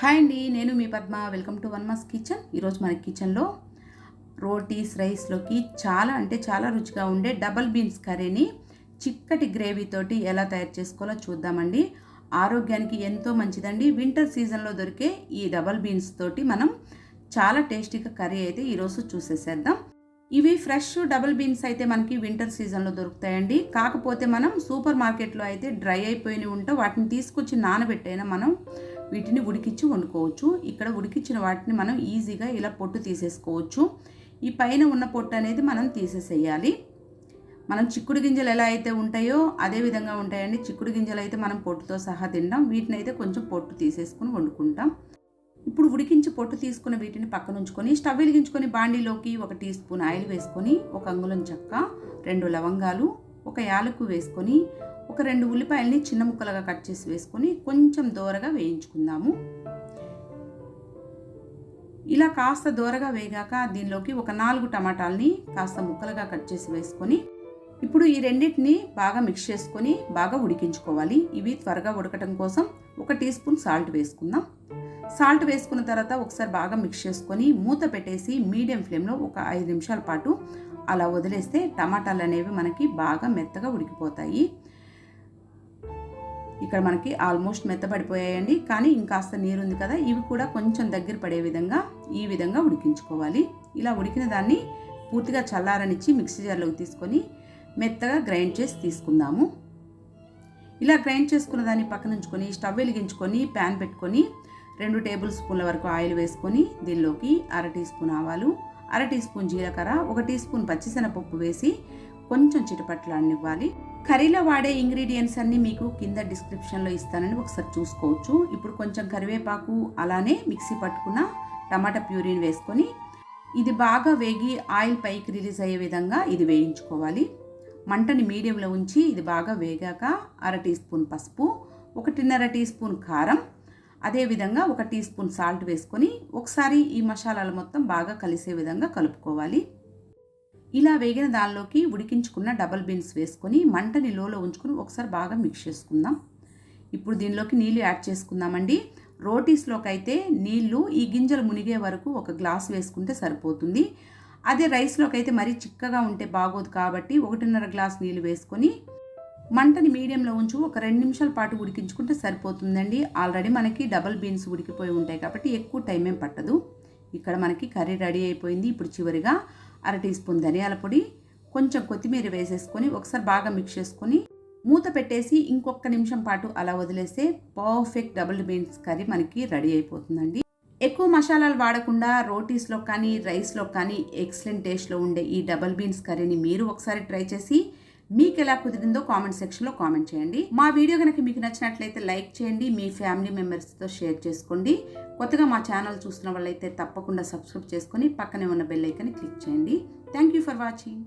Hi అండి నేను మీ Padma. Welcome to one mass kitchen. ఈరోజు మన కిచెన్లో రోటీస్ రైస్లోకి చాలా అంటే చాలా రుచిగా ఉండే డబల్ బీన్స్ కర్రీని చిక్కటి గ్రేవీతోటి ఎలా తయారు చేసుకోవాలో చూద్దామండి. ఆరోగ్యానికి ఎంతో మంచిదండి. వింటర్ సీజన్లో దొరికే ఈ డబల్ బీన్స్ తోటి మనం చాలా టేస్టీగా కర్రీ అయితే ఈరోజు చూసేసేద్దాం. ఇవి ఫ్రెష్ డబుల్ బీన్స్ అయితే మనకి వింటర్ సీజన్లో దొరుకుతాయండి. కాకపోతే మనం సూపర్ మార్కెట్లో అయితే డ్రై అయిపోయినవి ఉంటా వాటిని తీసుకొచ్చి నానబెట్టైనా మనం వీటిని ఉడికించి వండుకోవచ్చు. ఇక్కడ ఉడికించిన వాటిని మనం ఈజీగా ఇలా పొట్టు తీసేసుకోవచ్చు. ఈ పైన ఉన్న పొట్టు అనేది మనం తీసేసేయాలి. మనం చిక్కుడు గింజలు ఎలా అయితే ఉంటాయో అదే విధంగా ఉంటాయండి. చిక్కుడు గింజలు అయితే మనం పొట్టుతో సహా తింటాం. వీటిని అయితే కొంచెం పొట్టు తీసేసుకుని వండుకుంటాం. ఇప్పుడు ఉడికించి పొట్టు తీసుకున్న వీటిని పక్కన ఉంచుకొని స్టవ్ వెలిగించుకొని బాండీలోకి ఒక టీ స్పూన్ ఆయిల్ వేసుకొని ఒక అంగుళం చెక్క రెండు లవంగాలు ఒక యాలకు వేసుకొని ఒక రెండు ఉల్లిపాయల్ని చిన్న ముక్కలుగా కట్ చేసి వేసుకొని కొంచెం దోరగా వేయించుకుందాము. ఇలా కాస్త దోరగా వేగాక దీనిలోకి ఒక నాలుగు టమాటాలని కాస్త ముక్కలుగా కట్ చేసి వేసుకొని ఇప్పుడు ఈ రెండింటిని బాగా మిక్స్ చేసుకొని బాగా ఉడికించుకోవాలి. ఇవి త్వరగా ఉడకటం కోసం ఒక టీ స్పూన్ సాల్ట్ వేసుకుందాం. సాల్ట్ వేసుకున్న తర్వాత ఒకసారి బాగా మిక్స్ చేసుకొని మూత పెట్టేసి మీడియం ఫ్లేమ్లో ఒక ఐదు నిమిషాల పాటు అలా వదిలేస్తే టమాటాలు అనేవి మనకి బాగా మెత్తగా ఉడికిపోతాయి. ఇక్కడ మనకి ఆల్మోస్ట్ మెత్తబడిపోయాయండి. కానీ ఇంకాస్త నీరు ఉంది కదా ఇవి కూడా కొంచెం దగ్గర పడే విధంగా ఈ విధంగా ఉడికించుకోవాలి. ఇలా ఉడికిన దాన్ని పూర్తిగా చల్లారనిచ్చి మిక్సీ జార్లోకి తీసుకొని మెత్తగా గ్రైండ్ చేసి తీసుకుందాము. ఇలా గ్రైండ్ చేసుకున్న దాన్ని పక్కన ఉంచుకొని స్టవ్ వెలిగించుకొని ప్యాన్ పెట్టుకొని రెండు టేబుల్ స్పూన్ల వరకు ఆయిల్ వేసుకొని దీనిలోకి అర టీ స్పూన్ ఆవాలు అర టీ స్పూన్ జీలకర్ర ఒక టీ స్పూన్ పచ్చిశనగపప్పు వేసి కొంచెం చిటపట్లాడనివ్వాలి కర్రీలో వాడే ఇంగ్రీడియంట్స్ అన్నీ మీకు కింద డిస్క్రిప్షన్లో ఇస్తానని ఒకసారి చూసుకోవచ్చు. ఇప్పుడు కొంచెం కరివేపాకు అలానే మిక్సీ పట్టుకున్న టమాటా ప్యూరీని వేసుకొని ఇది బాగా వేగి ఆయిల్ పైకి రిలీజ్ అయ్యే విధంగా ఇది వేయించుకోవాలి. మంటని మీడియంలో ఉంచి ఇది బాగా వేగాక అర టీ స్పూన్ పసుపు ఒకటిన్నర టీ స్పూన్ కారం అదేవిధంగా ఒక టీ స్పూన్ సాల్ట్ వేసుకొని ఒకసారి ఈ మసాలాలు మొత్తం బాగా కలిసే విధంగా కలుపుకోవాలి. ఇలా వేగిన దానిలోకి ఉడికించుకున్న డబల్ బీన్స్ వేసుకొని మంటని లోలో ఉంచుకొని ఒకసారి బాగా మిక్స్ చేసుకుందాం. ఇప్పుడు దీనిలోకి నీళ్ళు యాడ్ చేసుకుందామండి. రోటీస్లోకి అయితే నీళ్ళు ఈ గింజలు మునిగే వరకు ఒక గ్లాస్ వేసుకుంటే సరిపోతుంది. అదే రైస్లోకి అయితే మరీ చిక్కగా ఉంటే బాగోదు కాబట్టి ఒకటిన్నర గ్లాస్ నీళ్ళు వేసుకొని మంటని మీడియంలో ఉంచు ఒక రెండు నిమిషాల పాటు ఉడికించుకుంటే సరిపోతుందండి. ఆల్రెడీ మనకి డబల్ బీన్స్ ఉడికిపోయి ఉంటాయి కాబట్టి ఎక్కువ టైం ఏం పట్టదు. ఇక్కడ మనకి కర్రీ రెడీ అయిపోయింది. ఇప్పుడు చివరిగా అర టీ స్పూన్ ధనియాల పొడి కొంచెం కొత్తిమీర వేసేసుకొని ఒకసారి బాగా మిక్స్ చేసుకొని మూత పెట్టేసి ఇంకొక నిమిషం పాటు అలా వదిలేస్తే పర్ఫెక్ట్ డబుల్ బీన్స్ కర్రీ మనకి రెడీ అయిపోతుందండి. ఎక్కువ మసాలాలు వాడకుండా రోటీస్లో కానీ రైస్లో కానీ ఎక్సలెంట్ టేస్ట్లో ఉండే ఈ డబల్ బీన్స్ కర్రీని మీరు ఒకసారి ట్రై చేసి మీకు ఎలా కుదిరిందో కామెంట్ సెక్షన్లో కామెంట్ చేయండి. మా వీడియో కనుక మీకు నచ్చినట్లయితే లైక్ చేయండి మీ ఫ్యామిలీ మెంబర్స్తో షేర్ చేసుకోండి. కొత్తగా మా ఛానల్ చూస్తున్న వాళ్ళైతే తప్పకుండా సబ్స్క్రైబ్ చేసుకొని పక్కనే ఉన్న బెల్ ఐకన్ క్లిక్ చేయండి. Thank you for watching.